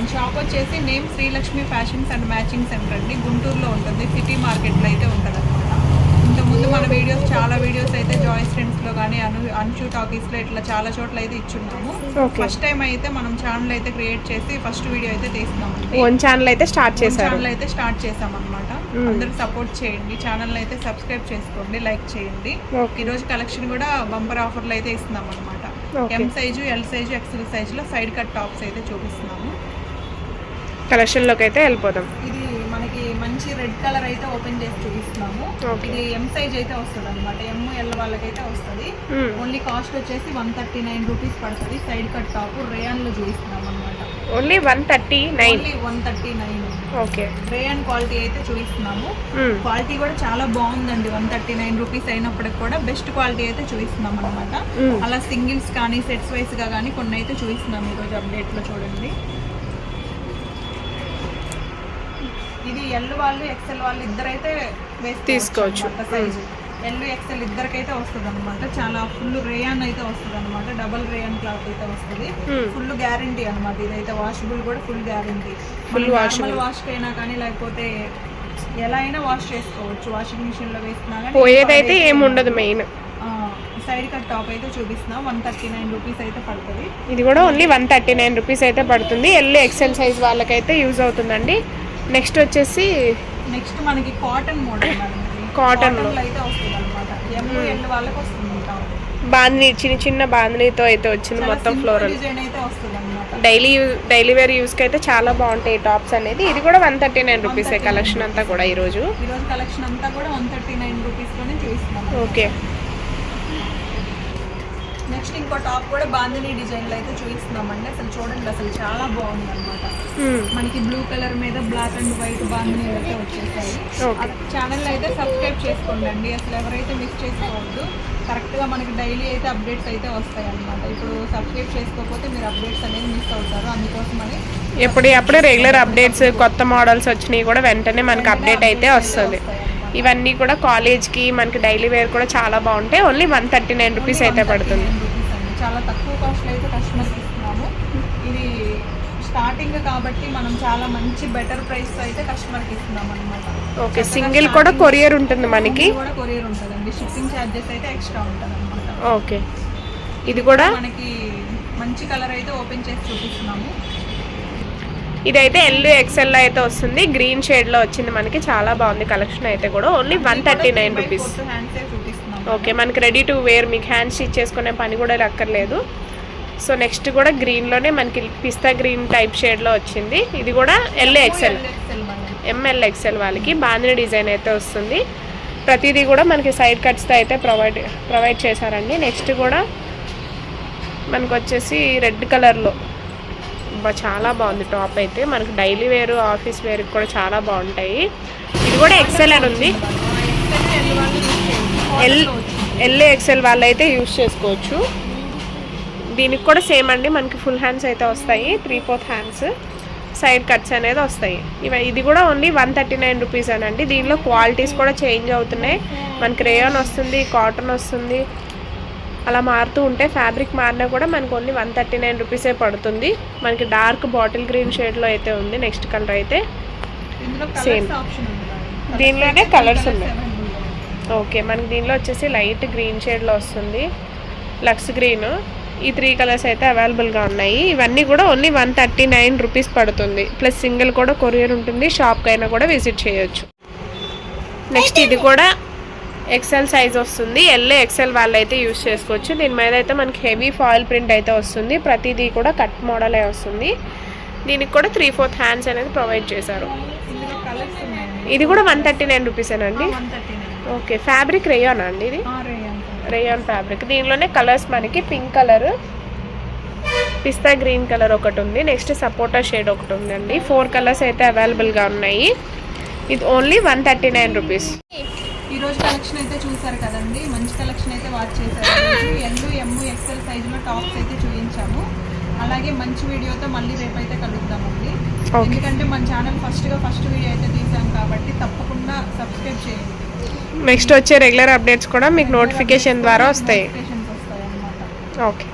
మన షాప్ వచ్చేసి name Srilakshmi fashions and matching centre అండి. గుంటూరులో ఉంటుంది. సిటీ మార్కెట్లో అయితే ఉంటుంది అనమాట ఇంతకుముందు మన వీడియోస్ చాలా వీడియోస్ అయితే జాయిస్ ఫ్రెండ్స్లో కానీ అను అన్షూ టాకీస్లో ఇట్లా చాలా చోట్ల అయితే ఇచ్చున్నాము. ఫస్ట్ టైం అయితే మనం ఛానల్ అయితే క్రియేట్ చేసి ఫస్ట్ వీడియో అయితే తీస్తున్నామండి. ఓన్ ఛానల్ అయితే స్టార్ట్ చేశారు. ఛానల్ అయితే స్టార్ట్ చేసాం అనమాట. అందరూ సపోర్ట్ చేయండి. ఛానల్ అయితే సబ్స్క్రైబ్ చేసుకోండి లైక్ చేయండి. ఓకే. ఈ రోజు కలెక్షన్ కూడా బంపర్ ఆఫర్లు అయితే ఇస్తున్నాం అనమాట M size L size X L సైజులో సైడ్ కట్ టాప్స్ అయితే చూపిస్తున్నాము. కలెక్షన్లోకి అయితే వెళ్ళిపోదాం. ఇది మనకి మంచి రెడ్ కలర్ అయితే ఓపెన్ చేసి చూపిస్తున్నాము. ఇది ఎం సైజ్ అయితే వస్తుంది అనమాట ఎం ఎల్ వాళ్ళకైతే వస్తుంది. ఓన్లీ కాస్ట్ వచ్చేసి వన్ థర్టీ నైన్ రూపీస్ పడుతుంది. సైడ్ కట్ టాప్ రేయాన్లో చూపిస్తున్నాం అనమాట only one thirty nine. One thirty nine. Okay. Rayon quality అయితే చూపిస్తున్నాము. క్వాలిటీ కూడా చాలా బాగుందండి. వన్ థర్టీ నైన్ రూపీస్ అయినప్పటికి కూడా బెస్ట్ క్వాలిటీ అయితే చూపిస్తున్నాం అనమాట. అలా సింగిల్స్ కానీ సెట్స్ వైస్గా కానీ కొన్ని అయితే చూపిస్తున్నాం ఈరోజు అప్డేట్లో చూడండి. ఇది ఎల్ వాళ్ళు ఎక్సెల్ వాళ్ళు ఇద్దరైతే తీసుకోవచ్చు. సైజు ఎల్ ఎక్సెల్ ఇద్దరికైతే వస్తుంది అనమాట చాలా ఫుల్ రేయాన్ అయితే వస్తుంది అనమాట డబల్ రేయాన్ క్లాత్ అయితే వస్తుంది. ఫుల్ గ్యారంటీ అనమాట ఇదైతే వాషబుల్ కూడా full guarantee washable. Normal wash అయినా కానీ లేకపోతే ఎలా అయినా వాష్ చేసుకోవచ్చు. వాషింగ్ మిషన్లో వేసినా పోయేదైతే ఏమి ఉండదు మెయిన్ సైడ్ కట్ టాప్ అయితే చూపిస్తున్నా. వన్ థర్టీ నైన్ రూపీస్ అయితే పడుతుంది. ఇది కూడా only one thirty nine rupees అయితే పడుతుంది. ఎల్ ఎక్సెల్ సైజ్ వాళ్ళకైతే యూజ్ అవుతుందండి. నెక్స్ట్ వచ్చేసి నెక్స్ట్ మనకి కాటన్ మోడల్లో అయితే వస్తుంది అనమాట ఎమ్ ఎల్ వాళ్ళకి వస్తుంది టాప్ బాందిని చిన్న చిన్న బాందినితో అయితే వచ్చింది మొత్తం ఫ్లోరల్ డైలీ డైలీ వేర్ యూస్కి అయితే చాలా బాగుంటాయి టాప్స్ అనేది. ఇది కూడా వన్ థర్టీ నైన్ రూపీసే కలెక్షన్ అంతా కూడా ఈరోజు. ఈరోజు నెక్స్ట్ ఇంకో టాప్ కూడా బాందిని డిజైన్లో అయితే చూపిస్తున్నామండి. అసలు చూడండి అసలు చాలా బాగుంది అనమాట. మనకి బ్లూ కలర్ మీద బ్లాక్ అండ్ వైట్ బాందిని అయితే వచ్చేసాయి. ఛానల్ అయితే సబ్స్క్రైబ్ చేసుకోండి అసలు ఎవరైతే మిస్ చేసుకోవద్దు కరెక్ట్గా మనకి డైలీ అయితే అప్డేట్స్ అయితే వస్తాయి అన్నమాట ఇప్పుడు సబ్స్క్రైబ్ చేసుకోకపోతే మీరు అప్డేట్స్ అనేది మిస్ అవుతారు. అందుకోసమని ఎప్పుడు అప్పుడే రెగ్యులర్ అప్డేట్స్ కొత్త మోడల్స్ వచ్చినాయి కూడా వెంటనే మనకి అప్డేట్ అయితే వస్తుంది. ఇవన్నీ కూడా కాలేజ్కి మనకి డైలీ వేర్ కూడా చాలా బాగుంటాయి. Only one thirty nine rupees అయితే పడుతుంది. చాలా తక్కువ కాస్ట్లో అయితే కస్టమర్కి ఇస్తున్నాము. ఇది స్టార్టింగ్ కాబట్టి మనం చాలా మంచి బెటర్ ప్రైస్ అయితే కస్టమర్కి ఇస్తున్నాం అనమాట ఓకే సింగిల్ కూడా కొరియర్ ఉంటుంది మనకి. కూడా కొరియర్ ఉంటుందండి. షిప్పింగ్ ఛార్జెస్ అయితే ఎక్స్ట్రా ఉంటుంది అనమాట ఓకే ఇది కూడా మనకి మంచి కలర్ అయితే ఓపెన్ చేసి చూపిస్తున్నాము. ఇదైతే ఎల్ ఎక్సెల్ అయితే వస్తుంది. గ్రీన్ షేడ్లో వచ్చింది మనకి. చాలా బాగుంది కలెక్షన్ అయితే కూడా. Only one thirty nine rupees okay మనకి రెడీ టు వేర్ మీకు హ్యాండ్ స్టిచ్ చేసుకునే పని కూడా అక్కర్లేదు సో నెక్స్ట్ కూడా గ్రీన్లోనే మనకి పిస్తా గ్రీన్ టైప్ షేడ్లో వచ్చింది. ఇది కూడా ఎల్ ఎక్సెల్ ఎంఎల్ ఎక్సెల్ వాళ్ళకి. బాందిని డిజైన్ అయితే వస్తుంది. ప్రతిదీ కూడా మనకి సైడ్ కట్స్తో అయితే ప్రొవైడ్ ప్రొవైడ్ చేశారండి. నెక్స్ట్ కూడా మనకు వచ్చేసి రెడ్ కలర్లో చాలా బాగుంది. టాప్ అయితే మనకి డైలీ వేరు ఆఫీస్ వేర్ కూడా చాలా బాగుంటాయి. ఇది కూడా ఎక్సెల్ అని ఉంది. ఎల్ ఎల్ ఎక్సెల్ వాళ్ళు అయితే యూస్ చేసుకోవచ్చు. దీనికి కూడా సేమ్ అండి. మనకి ఫుల్ హ్యాండ్స్ అయితే వస్తాయి. Three fourth hands side cuts అనేది వస్తాయి. ఇవ ఇది కూడా only one thirty nine rupees అనండి. దీనిలో క్వాలిటీస్ కూడా చేంజ్ అవుతున్నాయి. మనకి రేయాన్ వస్తుంది కాటన్ వస్తుంది. అలా మారుతూ ఉంటే ఫ్యాబ్రిక్ మారినా కూడా మనకి ఓన్లీ వన్ థర్టీ నైన్ రూపీసే పడుతుంది. మనకి డార్క్ బాటిల్ గ్రీన్ షేడ్లో అయితే ఉంది. నెక్స్ట్ కలర్ అయితే ఇందులో Same. కలర్స్ ఆప్షన్ ఉంది మేడం. దీనిలోనే కలర్స్ ఉన్నాయి. ఓకే మనకి దీనిలో వచ్చేసి లైట్ గ్రీన్ షేడ్లో వస్తుంది. లక్స్ గ్రీన్ ఈ త్రీ కలర్స్ అయితే అవైలబుల్గా ఉన్నాయి. ఇవన్నీ కూడా only one thirty nine rupees పడుతుంది. ప్లస్ సింగిల్ కూడా కొరియర్ ఉంటుంది. షాప్కి అయినా కూడా విజిట్ చేయొచ్చు. నెక్స్ట్ ఇది కూడా ఎక్సెల్ సైజ్ వస్తుంది. ఎల్ ఎక్సెల్ వాళ్ళు అయితే యూస్ చేసుకోవచ్చు. దీని మీద అయితే మనకి హెవీ ఫాయిల్ ప్రింట్ అయితే వస్తుంది. ప్రతిదీ కూడా కట్ మోడలే వస్తుంది. దీనికి కూడా త్రీ ఫోర్త్ హ్యాండ్స్ అనేది ప్రొవైడ్ చేశారు. ఇది కూడా వన్ థర్టీ నైన్ రూపీసేనండి ఓకే ఫ్యాబ్రిక్ రేయానా అండి ఇది? రేయాన్ ఫ్యాబ్రిక్ దీనిలోనే కలర్స్ మనకి pink colour pista green colour ఒకటి ఉంది. నెక్స్ట్ సపోటా షేడ్ ఒకటి ఉందండి. ఫోర్ కలర్స్ అయితే అవైలబుల్గా ఉన్నాయి. ఇది only one thirty nine rupees రోజు కలెక్షన్ అయితే చూసారు కదండి. మంచి కలెక్షన్ అయితే వాచ్ చేశారు. ఎల్ ఎమ్ ఎక్సెల్ సైజులో టాప్స్ అయితే చూపించాము. అలాగే మంచి వీడియోతో మళ్ళీ రేపైతే కలుద్దామండి. ఎందుకంటే మన ఛానల్ ఫస్ట్గా ఫస్ట్ వీడియో అయితే తీసాం కాబట్టి తప్పకుండా సబ్స్క్రైబ్ చేయండి. నెక్స్ట్ వచ్చే రెగ్యులర్ అప్డేట్స్ కూడా మీకు నోటిఫికేషన్ ద్వారా వస్తాయి. ఓకే